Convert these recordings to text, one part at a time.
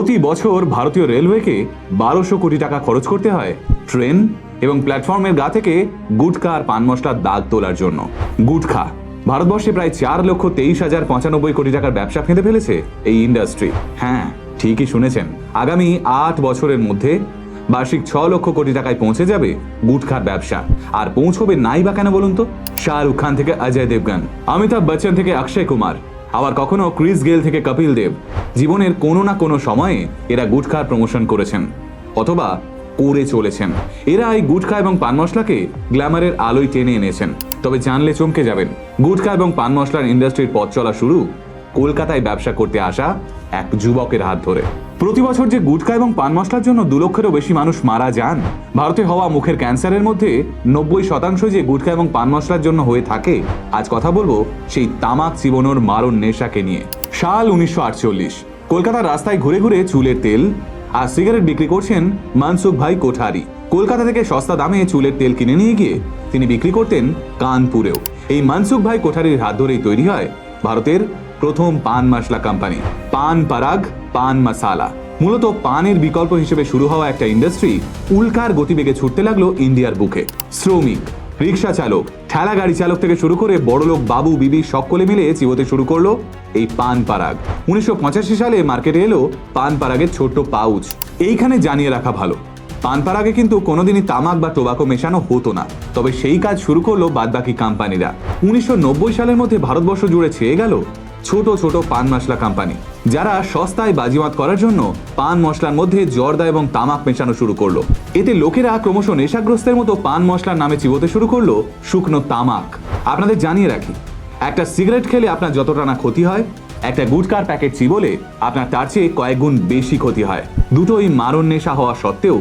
প্রতি বছর ভারতীয় রেলওয়েকে বারোশো কোটি টাকা খরচ করতে হয় ট্রেন এবং প্ল্যাটফর্মের গা থেকে গুটখা আর পান মশলার দাগ তোলার জন্য। গুটখা, ভারতবর্ষে প্রায় চার লক্ষ তেইশ হাজার পঁচানব্বই কোটি টাকার ব্যবসা ফেঁদে ফেলেছে এই ইন্ডাস্ট্রি। হ্যাঁ ঠিকই শুনেছেন। আগামী আট বছরের মধ্যে বার্ষিক ছ লক্ষ কোটি টাকায় পৌঁছে যাবে গুটখার ব্যবসা। আর পৌঁছবে নাই বা কেন বলুন তো? শাহরুখ খান থেকে অজয় দেবগান, অমিতাভ বচ্চন থেকে অক্ষয় কুমার আবার কখনো ক্রিস গেল থেকে কপিল দেব। জীবনের কোনো না কোনো সময়ে এরা গুটখার প্রমোশন করেছেন, অথবা করে চলেছেন। এরা এই গুটখা এবং পান মশলাকে গ্ল্যামারের আলোয় টেনে এনেছেন। তবে জানলে চমকে যাবেন, গুটখা এবং পান মশলার ইন্ডাস্ট্রির পথ চলা শুরু কলকাতায় ব্যবসা করতে আসা এক যুবকের হাত ধরে। প্রতি বছর যে গুটখা এবং পান মশলার জন্য দু লক্ষেরও বেশি মানুষ মারা যান, ভারতে হওয়া মুখের ক্যান্সারের মধ্যে নব্বই শতাংশ যে গুটখা এবং পান মশলার জন্য হয়ে থাকে, আজ কথা বলব সেই তামাক চিবনোর মারণ নেশাকে নিয়ে। সাল উনিশশো আটচল্লিশ, কলকাতার রাস্তায় ঘুরে ঘুরে চুলের তেল আর সিগারেট বিক্রি করছেন মানসুখ ভাই কোঠারি। কলকাতা থেকে সস্তা দামে চুলের তেল কিনে নিয়ে গিয়ে তিনি বিক্রি করতেন কানপুরেও। এই মানসুখ ভাই কোঠারির হাত ধরেই তৈরি হয় ভারতের প্রথম পান মশলা কোম্পানি পান পারাগ, পান মশালা। মূলত পানের বিকল্প হিসেবে শুরু হওয়া একটা ইন্ডাস্ট্রি উল্কার গতিবেগে ছুটতে লাগল ইন্ডিয়ার বুকে। শ্রমিক, রিক্সা চালক, ঠেলা গাড়ি চালক থেকে শুরু করে বড়লোক বাবু, বিবি সকলে মিলে চিবোতে শুরু করল এই পান পারাগ। উনিশশো পঁচাশি সালে মার্কেটে এলো পান পারাগের ছোট্ট পাউচ। এইখানে জানিয়ে রাখা ভালো। পান পারাগে কিন্তু কোনোদিনই তামাক বা টোবাকো মেশানো হতো না। তবে সেই কাজ শুরু করল বাদবাকি কোম্পানিরা। উনিশশো নব্বই সালের মধ্যে ভারতবর্ষ জুড়ে ছেয়ে গেল ছোট ছোট পান মশলা কোম্পানি, যারা সস্তায় বাজিমাত করার জন্য পান মশলার মধ্যে জর্দা এবং তামাক মেশানো শুরু করল। এতে লোকেরা ক্রমশ নেশাগ্রস্তের মতো পান মশলার নামে চিবোতে শুরু করল শুকনো তামাক। আপনাদের জানিয়ে রাখি, একটা সিগারেট খেলে আপনার যতটা না ক্ষতি হয়, একটা গুটকার প্যাকেট চিবোলে আপনার তার চেয়ে কয়েক গুণ বেশি ক্ষতি হয়। দুটোই মারণ নেশা হওয়া সত্ত্বেও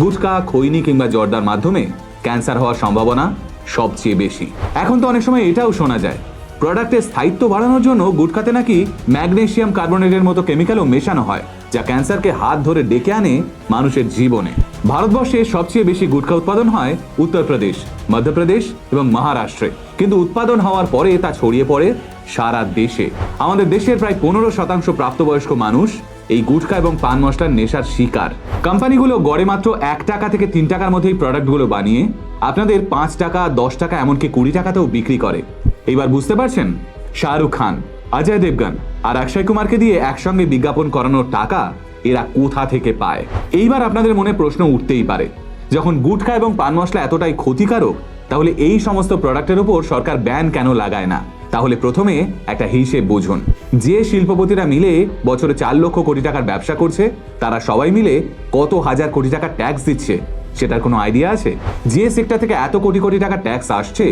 গুটকা, খৈনি কিংবা জর্দার মাধ্যমে ক্যান্সার হওয়ার সম্ভাবনা সবচেয়ে বেশি। এখন তো অনেক সময় এটাও শোনা যায়। প্রোডাক্টের স্থায়িত্ব বাড়ানোর জন্য গুটখাতে নাকি ম্যাগনেশিয়াম কার্বনেটের মতো কেমিক্যালও মেশানো হয়, যা ক্যান্সারকে হাত ধরে ডেকে আনে মানুষের জীবনে। ভারতবর্ষে সবচেয়ে বেশি গুটখা উৎপাদন হয় উত্তরপ্রদেশ, মধ্যপ্রদেশ এবং মহারাষ্ট্রে। কিন্তু উৎপাদন হওয়ার পরে তা ছড়িয়ে পড়ে সারা দেশে। আমাদের দেশের প্রায় পনেরো শতাংশ প্রাপ্তবয়স্ক মানুষ এই গুটখা এবং পান মশলার নেশার শিকার। কোম্পানিগুলো গড়ে মাত্র এক টাকা থেকে তিন টাকার মধ্যে এই প্রোডাক্টগুলো বানিয়ে আপনাদের পাঁচ টাকা, দশ টাকা, এমনকি কুড়ি টাকাতেও বিক্রি করে। এইবার বুঝতে পারছেন? শাহরুখ খান, অজয় দেবগান আর অক্ষয় কুমারকে দিয়ে একসঙ্গে বিজ্ঞাপন করানোর টাকা এরা কোথা থেকে পায়? এইবার আপনাদের মনে প্রশ্ন উঠতেই পারে, যখন গুটখা এবং পান মশলা এতটাই ক্ষতিকারক, তাহলে এই সমস্ত প্রোডাক্টের উপর সরকার ব্যান কেন লাগায় না? তাহলে প্রথমে একটা হিসেব বুঝুন। যে শিল্পপতিরা মিলে বছরে চার লক্ষ কোটি টাকার ব্যবসা করছে, তারা সবাই মিলে কত হাজার কোটি টাকার ট্যাক্স দিচ্ছে, সেটার কোনো আইডিয়া আছে? যে সেক্টর থেকে এত কোটি কোটি টাকার ট্যাক্স আসছে,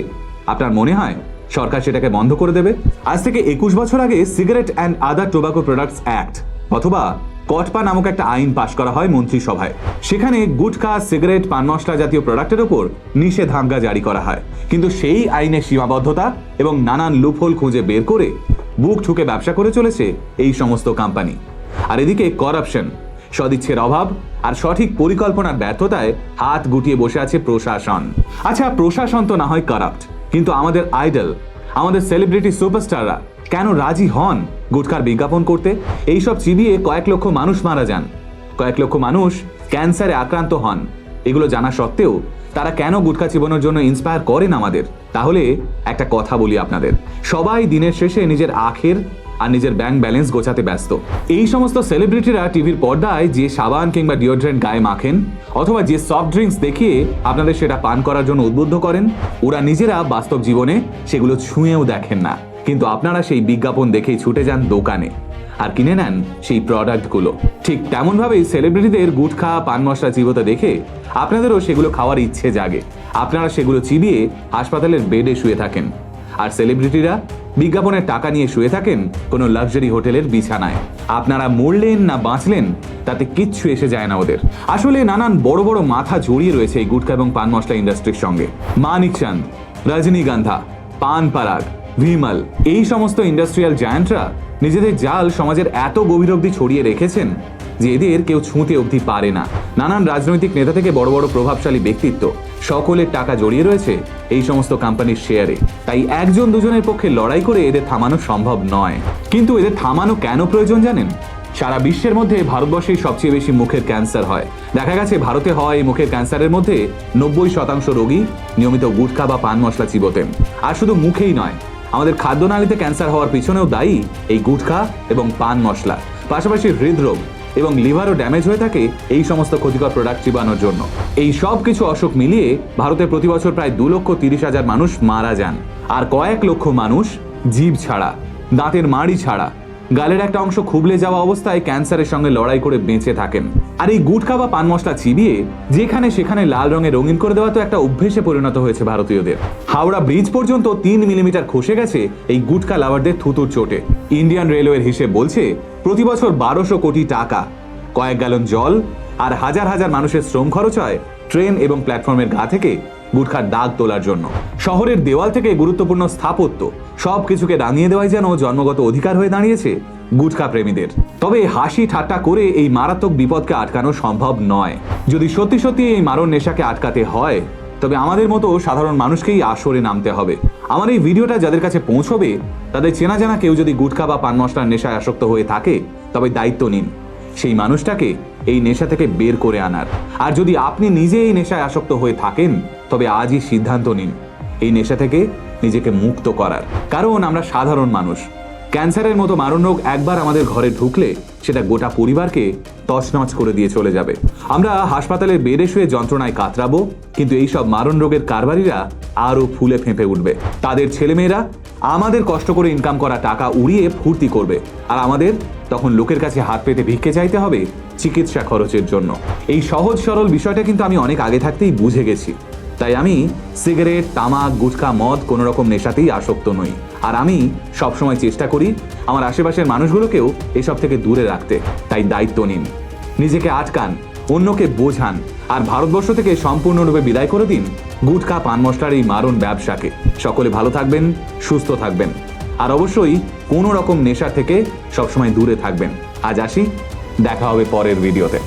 আপনার মনে হয় সরকার সেটাকে বন্ধ করে দেবে? আজ থেকে একুশ বছর আগে cigarette and other tobacco products act অথবা কটপা নামক একটা আইন পাশ করা হয় মন্ত্রিসভায়। সেখানে গুটখা, সিগারেট পান মশলা জাতীয় প্রোডাক্টের ওপর নিষেধাজ্ঞা জারি করা হয়। কিন্তু সেই আইনের সীমাবদ্ধতা এবং নানান লুফল খুঁজে বের করে বুক ঠুকে ব্যবসা করে চলেছে এই সমস্ত কোম্পানি। আর এদিকে করাপশন, সদিচ্ছের অভাব আর সঠিক পরিকল্পনার ব্যর্থতায় হাত গুটিয়ে বসে আছে প্রশাসন। আচ্ছা প্রশাসন তো না হয় কারাপ্ট, কিন্তু আমাদের আইডল আমাদের সেলিব্রিটি সুপারস্টাররা কেন রাজি হন গুটখার বিজ্ঞাপন করতে? এইসব চিবিয়ে কয়েক লক্ষ মানুষ মারা যান। কয়েক লক্ষ মানুষ ক্যান্সারে আক্রান্ত হন। এগুলো জানা সত্ত্বেও তারা কেন গুটখা চিবানোর জন্য ইন্সপায়ার করেন আমাদের? তাহলে একটা কথা বলি আপনাদের। সবাই দিনের শেষে নিজের আখের আর নিজের ব্যাংক ব্যালেন্স গোছাতে ব্যস্ত। এই সমস্ত সেলিব্রিটিরা টিভির পর্দায় যে সাবান কিংবা ডিওড্রেন্ট গায়ে মাখেন, অথবা যে সফট ড্রিঙ্কস দেখিয়ে আপনাদের সেটা পান করার জন্য উদ্বুদ্ধ করেন, ওরা নিজেরা বাস্তব জীবনে সেগুলো ছুঁয়েও দেখেন না। কিন্তু আপনারা সেই বিজ্ঞাপন দেখেই ছুটে যান দোকানে আর কিনে নেন সেই প্রোডাক্টগুলো ঠিক তেমনভাবেই সেলিব্রিটিদের গুটখা, পান মশলা চিবোতে দেখে আপনাদেরও সেগুলো খাওয়ার ইচ্ছে জাগে। আপনারা সেগুলো চিবিয়ে হাসপাতালের বেডে শুয়ে থাকেন। আর সেলিব্রিটিরা বিজ্ঞাপনের টাকা নিয়ে শুয়ে থাকেন কোনো লাক্সারি হোটেলের বিছানায়। আপনারা মরলেন না বাঁচলেন, তাতে কিচ্ছু এসে যায় না ওদের। আসলে নানান বড় বড় মাথা জড়িয়ে রয়েছে এই গুটখা এবং পান মশলা ইন্ডাস্ট্রির সঙ্গে। মানিক রজনীগন্ধা পান পারাগ, ভিমল, এই সমস্ত ইন্ডাস্ট্রিয়াল জায়ান্টরা নিজেদের জাল সমাজের এত গভীর অবধি ছড়িয়ে রেখেছেন যে এদের কেউ ছুঁতে অবধি পারে না। নানান রাজনৈতিক নেতা থেকে বড় বড় প্রভাবশালী ব্যক্তিত্ব। সকলের টাকা জড়িয়ে রয়েছে এই সমস্ত কোম্পানির শেয়ারে। তাই একজন দুজনের পক্ষে লড়াই করে এদের থামানো সম্ভব নয়। কিন্তু এদের থামানো কেন প্রয়োজন জানেন? সারা বিশ্বের মধ্যে ভারতবর্ষেই সবচেয়ে বেশি মুখের ক্যান্সার হয়। দেখা গেছে ভারতে হওয়া এই মুখের ক্যান্সারের মধ্যে নব্বই শতাংশ রোগী নিয়মিত গুটখা বা পান মশলা চিবোতেন। আর শুধু মুখেই নয়, আমাদের খাদ্যনালীতে ক্যান্সার হওয়ার পিছনেও দায়ী এই গুটখা এবং পান মশলা। পাশাপাশি হৃদরোগ এবং লিভারও ড্যামেজ হয়ে থাকে এই সমস্ত ক্ষতিকর প্রোডাক্ট চিবানোর জন্য। এই সব কিছু অসুখ মিলিয়ে ভারতে প্রতি বছর প্রায় দু লক্ষ তিরিশ হাজার মানুষ মারা যান। আর কয়েক লক্ষ মানুষ জীব ছাড়া, দাঁতের মাড়ি ছাড়া। গালের একটা অংশ খুবলে যাওয়া অবস্থায় ক্যান্সারের সঙ্গে লড়াই করে বেঁচে থাকেন। আর এই গুটখা বা পান মশলা চিবিয়ে যেখানে সেখানে লাল রঙে রঙিন করে দেওয়া তো একটা অভ্যেসে পরিণত হয়েছে ভারতীয়দের। হাওড়া ব্রিজ পর্যন্ত তিন মিলিমিটার খসে গেছে এই গুটখা লাভারদের থুতুর চোটে। ইন্ডিয়ান রেলওয়ের হিসেব বলছে, প্রতি বছর বারোশো কোটি টাকা, কয়েক গ্যালন জল আর হাজার হাজার মানুষের শ্রম খরচ হয় ট্রেন এবং প্ল্যাটফর্মের গা থেকে। গুটখার দাগ তোলার জন্য। শহরের দেওয়াল থেকে গুরুত্বপূর্ণ স্থাপত্য সব কিছুকে রাঙিয়ে দেওয়াই যেন জন্মগত অধিকার হয়ে দাঁড়িয়েছে গুটখা প্রেমীদের। তবে হাসি ঠাট্টা করে এই মারাত্মক বিপদকে আটকানো সম্ভব নয়। যদি সত্যি সত্যি এই মারণ নেশাকে আটকাতে হয়, তবে আমাদের মতো সাধারণ মানুষকেই আসরে নামতে হবে। আমার এই ভিডিওটা যাদের কাছে পৌঁছবে, তাদের চেনা জানা কেউ যদি গুটখা বা পান মশলার নেশায় আসক্ত হয়ে থাকে, তবে দায়িত্ব নিন। সেই মানুষটাকে এই নেশা থেকে বের করে আনার। আর যদি আপনি নিজে এই নেশায় আসক্ত হয়ে থাকেন তবে আজই সিদ্ধান্ত নিন। এই নেশা থেকে নিজেকে মুক্ত করার। কারণ আমরা সাধারণ মানুষ। ক্যান্সারের মতো মারণ রোগ একবার আমাদের ঘরে ঢুকলে সেটা গোটা পরিবারকে তছনছ করে দিয়ে চলে যাবে। আমরা হাসপাতালে বেডে শুয়ে যন্ত্রণায় কাতরাবো, কিন্তু এইসব মারণ রোগের কারবারিরা আরও ফুলে ফেঁপে উঠবে। তাদের ছেলেমেয়েরা আমাদের কষ্ট করে ইনকাম করা টাকা উড়িয়ে ফুর্তি করবে। আর আমাদের তখন লোকের কাছে হাত পেতে ভিক্ষে চাইতে হবে চিকিৎসা খরচের জন্য। এই সহজ সরল বিষয়টা কিন্তু আমি অনেক আগে থাকতেই বুঝে গেছি। তাই আমি সিগারেট, তামাক, গুটখা, মদ কোনো রকম নেশাতেই আসক্ত নই। আর আমি সবসময় চেষ্টা করি আমার আশেপাশের মানুষগুলোকেও এসব থেকে দূরে রাখতে। তাই দায়িত্ব নিন। নিজেকে আটকান, অন্যকে বোঝান, আর ভারতবর্ষ থেকে সম্পূর্ণরূপে বিদায় করে দিন গুটখা পান মশলার এই মারণ ব্যবসাকে। সকলে ভালো থাকবেন, সুস্থ থাকবেন, আর অবশ্যই কোনো রকম নেশা থেকে সবসময় দূরে থাকবেন। আজ আসি, দেখা হবে পরের ভিডিওতে।